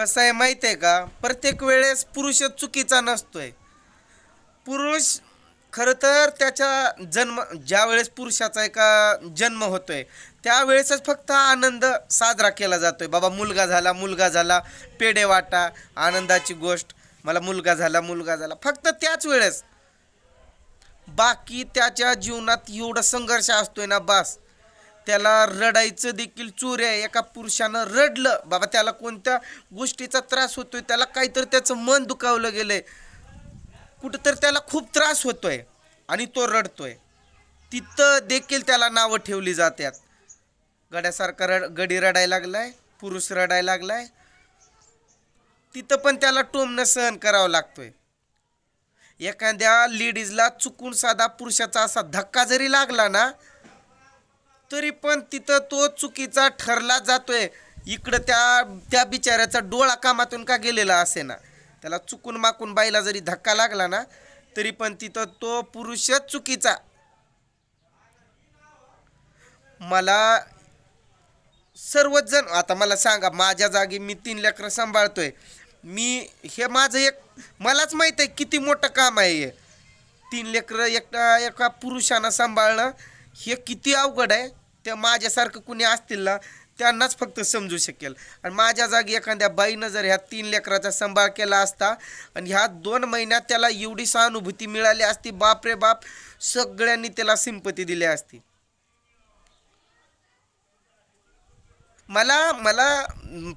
कसं आहे माहीत आहे का? प्रत्येक वेळेस पुरुषच चुकीचा नसतोय. पुरुष खरं तर त्याच्या जन्म ज्या वेळेस पुरुषाचा एका जन्म होतोय त्यावेळेसच फक्त आनंद साजरा केला जातोय. बाबा मुलगा झाला मुलगा झाला पेढे वाटा आनंदाची गोष्ट मला मुलगा झाला मुलगा झाला. फक्त त्याच वेळेस. बाकी त्याच्या जीवनात एवढा संघर्ष असतोय ना बास. त्याला रडायचं देखील चोर आहे. एका पुरुषानं रडलं. बाबा त्याला कोणत्या गोष्टीचा त्रास होतोय? त्याला काहीतरी त्याचं मन दुखावलं गेलंय. कुठंतरी त्याला खूप त्रास होतोय आणि तो रडतोय. तिथं देखील त्याला नावं ठेवली जातात. गड्यासारखा रड गडी रडायला लागलाय पुरुष रडायला लागलाय. तिथं पण त्याला टोमणं सहन करावं लागतोय. एखाद्या लेडीजला चुकून साधा पुरुषाचा असा धक्का जरी लागला ना तरी पण तिथं तो चुकीचा ठरला जातोय. इकडं त्या त्या बिचाऱ्याचा डोळा कामातून का गेलेला असे ना त्याला चुकून माकून बाईला जरी धक्का लागला ना तरी पण तिथं तो पुरुषच चुकीचा. मला सर्वच जण आता मला सांगा माझ्या जागी मी तीन लेकरं सांभाळतोय. मी हे माझं एक मलाच माहीत आहे किती मोठं काम आहे हे. तीन लेकरं एकटा एका पुरुषानं सांभाळणं हे किती अवघड आहे. ते माझ्यासारखं कुणी असतील ना त्यांनाच फक्त समजू शकेल. आणि माझ्या जागी एखाद्या बाईनं जर ह्या तीन लेकराचा सांभाळ केला असता आणि ह्या दोन महिन्यात त्याला एवढी सहानुभूती मिळाली असती बाप रे बाप सगळ्यांनी त्याला सिंपती दिली असती. मला मला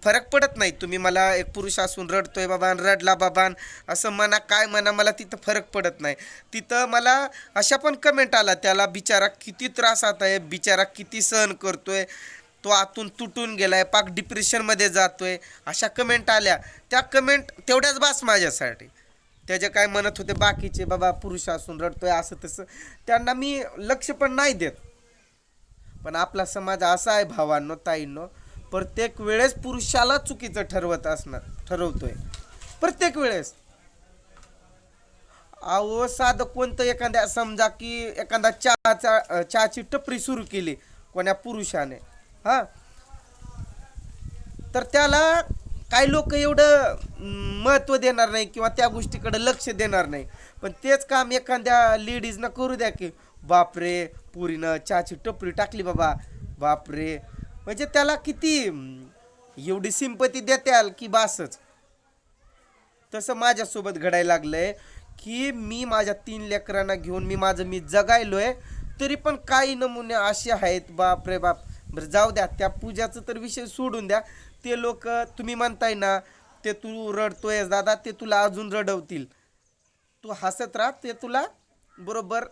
फरक पडत नाही. तुम्ही मला एक पुरुष असून रडतोय बाबा रडला बाबा असं म्हणा काय म्हणा मला तिथं फरक पडत नाही. तिथं मला अशा पण कमेंट आला त्याला बिचारा किती त्रासात आहे बिचारा किती सहन करतोय तो आतून तुटून गेलाय पाक डिप्रेशनमध्ये जातोय अशा कमेंट आल्या. त्या कमेंट तेवढ्याच बास माझ्यासाठी. त्याचे काय म्हणत होते बाकीचे बाबा पुरुष असून रडतोय असं तसं त्यांना मी लक्ष पण नाही देत. पण आपला समाज असा आहे भावांनो ताईंनो प्रत्येक वेळेस पुरुषाला चुकीचं ठरवत असणार ठरवतोय. प्रत्येक वेळेस. अहो साधं कोणतं एखाद्या समजा की एखादा चहाचा चहाची टपरी सुरू केली कोण्या पुरुषाने हा? तर त्याला काही लोक एवढं महत्त्व देणार नाही किंवा त्या गोष्टीकडे लक्ष देणार नाही. पण तेच काम एखाद्या लेडीजनं करू द्या की बापरे पुरीनं चहाची टपरी टाकली बाबा. बापरे म्हणजे त्याला किती एवढी सिंपती देत्याल की बासच. तसं माझ्यासोबत घडायला लागलंय की मी माझ्या तीन लेकरांना घेऊन मी माझं मी जगायलोय तरी पण काही नमुने असे आहेत बाप रे बाप. बरं जाऊ द्या त्या पूजाचं तर विषय सोडून द्या. ते लोक तुम्ही म्हणताय ना ते तू रडतोय दादा ते तुला अजून रडवतील. तू हसत राहा ते तुला बरोबर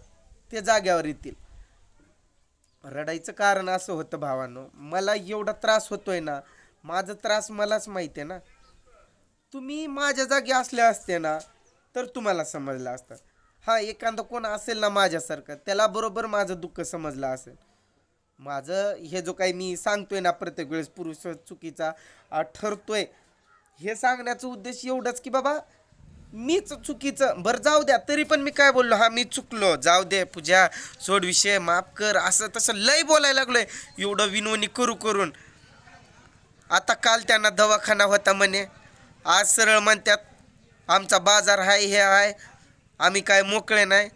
ते जाग्यावर येतील. रडायचं कारण असं होतं भावानो. मला एवढा त्रास होतोय ना माझा त्रास मलाच माहिती आहे ना. तुम्ही माझ्या जागी असल्या असते ना तर तुम्हाला समजलं असतं. हा एखादं कोण असेल ना माझ्यासारखं त्याला बरोबर माझं दुःख समजलं असेल. माझं हे जो काही मी सांगतोय ना प्रत्येक वेळेस पुरुष चुकीचा ठरतोय हे सांगण्याचा उद्देश एवढंच की बाबा मीच चुकीचं बरं जाऊ द्या तरी पण मी काय बोललो? हा मी चुकलो. जाऊ दे पूजा सोड विषय माफ कर. असं तसं लय बोलायला लागलोय. एवढं विनवणी करू करून. आता काल त्यांना दवाखाना होता म्हणे. आज सरळ म्हणतात आमचा बाजार आहे हे आहे आम्ही काय मोकळे नाही.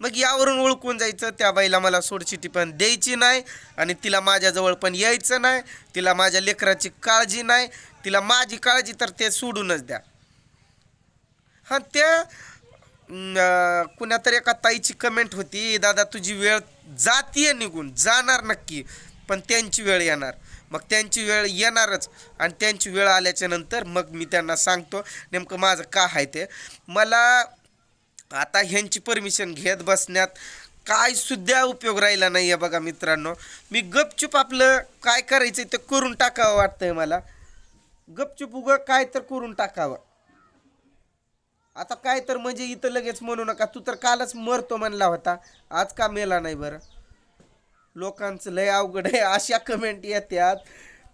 मग यावरून ओळखून जायचं त्या बाईला मला सोडचिठी पण द्यायची नाही आणि तिला माझ्याजवळ पण यायचं नाही. तिला माझ्या लेकराची काळजी नाही. तिला माझी काळजी तर ते सोडूनच द्या. हां त्या कुणातरी एका ताईची कमेंट होती दादा तुझी वेळ जातीय निघून जाणार नक्की पण त्यांची वेळ येणार. मग त्यांची वेळ येणारच आणि त्यांची वेळ आल्याच्यानंतर मग मी त्यांना सांगतो नेमकं माझं का आहे ते? मला आता ह्यांची परमिशन घेत बसण्यात काय सुद्धा उपयोग राहिला नाही आहे बघा मित्रांनो. मी गपचूप आपलं काय करायचं ते करून टाकावं वाटतंय मला. गपचूप उगं काय तर करून टाकावं. आता काय तर म्हणजे इथं लगेच म्हणू नका. तू तर कालच मरतो म्हणला होता. आज का मेला नाही बरं? लोकांचं लय अवघड आहे. अशा कमेंट येतात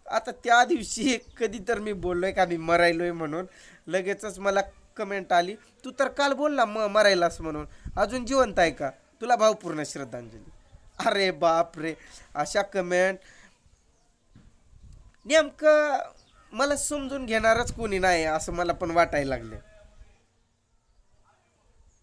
आता त्या दिवशी कधी तर मी बोललोय का मी मरायलोय म्हणून. लगेचच मला कमेंट आली. तू तर काल बोलला म मरायलास म्हणून. अजून जिवंत आहे का? तुला भावपूर्ण श्रद्धांजली. अरे बाप रे अशा कमेंट नेमकं मला समजून घेणारच कोणी नाही असं मला पण वाटायला लागलं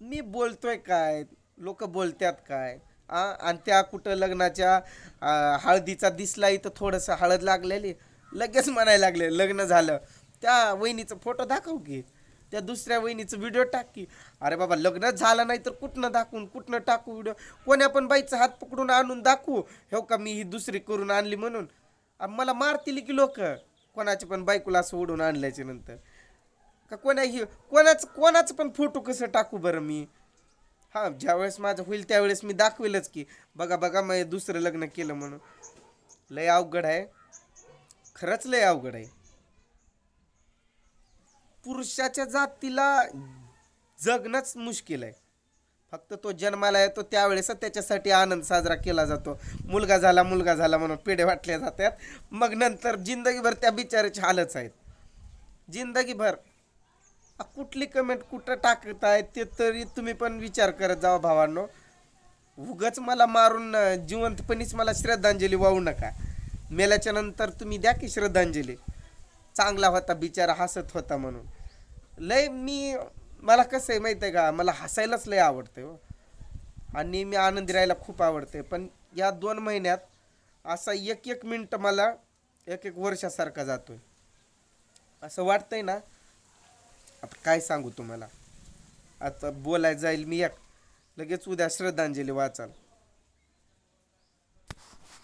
मी बोलतोय काय? लोक बोलतात काय? आ? आणि त्या कुठं लग्नाच्या आ, हळदीचा दिसला इथं थोडंसं हळद लागलेली. लगेच म्हणायला लागले लग्न झालं. त्या वहिनीचं फोटो दाखव की. त्या दुसऱ्या वहिनीचं व्हिडिओ टाक की. अरे बाबा लग्नच झालं नाही तर कुठनं दाखवून कुठनं टाकू व्हिडिओ कोण्या पण बाईचा हात पकडून आणून दाखवू. हो का मी ही दुसरी करून आणली म्हणून? मला मारतील की लोक? कोणाची पण बायकोला असं उडून आणल्याच्या नंतर. का कोणाही कोणाचं कोणाचं पण फोटो कसं टाकू बरं मी? हां ज्यावेळेस माझं होईल त्यावेळेस मी दाखवेलच की. बघा बघा मी दुसरं लग्न केलं म्हणून. लय अवघड आहे. खरंच लय अवघड आहे. पुरुषाच्या जातीला जगणंच मुश्किल आहे. फक्त तो जन्माला येतो त्यावेळेस त्याच्यासाठी आनंद साजरा केला जातो. मुलगा झाला मुलगा झाला म्हणून पेढे वाटल्या जातात. मग नंतर जिंदगीभर त्या बिचाराचे हालच आहेत. जिंदगीभर कुठली कमेंट कुठं टाकताय ते तरी तुम्ही पण विचार करत जावा भावांनो. उगच मला मारून जिवंतपणीच मला श्रद्धांजली वाहू नका. मेल्याच्या नंतर तुम्ही द्या की श्रद्धांजली. चांगला होता बिचारा हसत होता म्हणून. लय मी मला कसं आहे माहीत आहे का मला हसायलाच लय आवडते हो. आणि मी आनंदी राहायला खूप आवडते पण या दोन महिन्यात असा एक एक मिनटं मला एक एक वर्षासारखा जातो आहे असं वाटतंय ना आता काय सांगू तुम्हाला? आता बोलायला जाईल मी एक. लगेच उद्या श्रद्धांजली वाचाल.